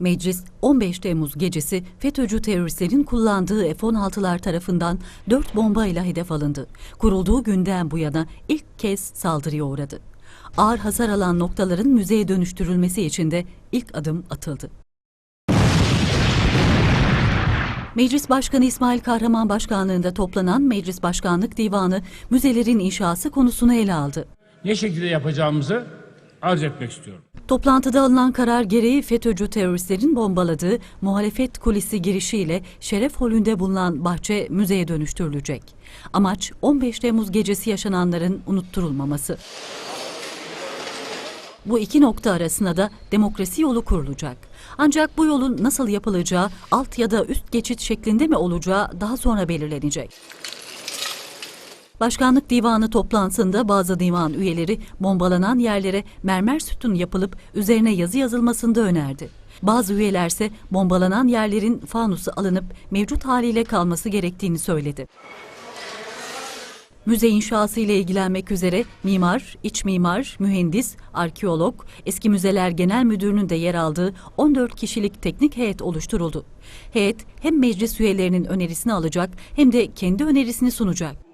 Meclis 15 Temmuz gecesi FETÖ'cü teröristlerin kullandığı F-16'lar tarafından 4 bombayla hedef alındı. Kurulduğu günden bu yana ilk kez saldırıya uğradı. Ağır hasar alan noktaların müzeye dönüştürülmesi için de ilk adım atıldı. Meclis Başkanı İsmail Kahraman Başkanlığında toplanan Meclis Başkanlık Divanı müzelerin inşası konusunu ele aldı. ne şekilde yapacağımızı arz etmek istiyorum. Toplantıda alınan karar gereği FETÖ'cü teröristlerin bombaladığı muhalefet kulisi girişiyle Şeref Holü'nde bulunan bahçe müzeye dönüştürülecek. Amaç 15 Temmuz gecesi yaşananların unutturulmaması. Bu iki nokta arasında da demokrasi yolu kurulacak. Ancak bu yolun nasıl yapılacağı, alt ya da üst geçit şeklinde mi olacağı daha sonra belirlenecek. Başkanlık Divanı toplantısında bazı divan üyeleri bombalanan yerlere mermer sütun yapılıp üzerine yazı yazılmasını da önerdi. Bazı üyelerse bombalanan yerlerin fanusu alınıp mevcut haliyle kalması gerektiğini söyledi. Müze inşası ile ilgilenmek üzere mimar, iç mimar, mühendis, arkeolog, eski müzeler genel müdürünün de yer aldığı 14 kişilik teknik heyet oluşturuldu. Heyet hem meclis üyelerinin önerisini alacak hem de kendi önerisini sunacak.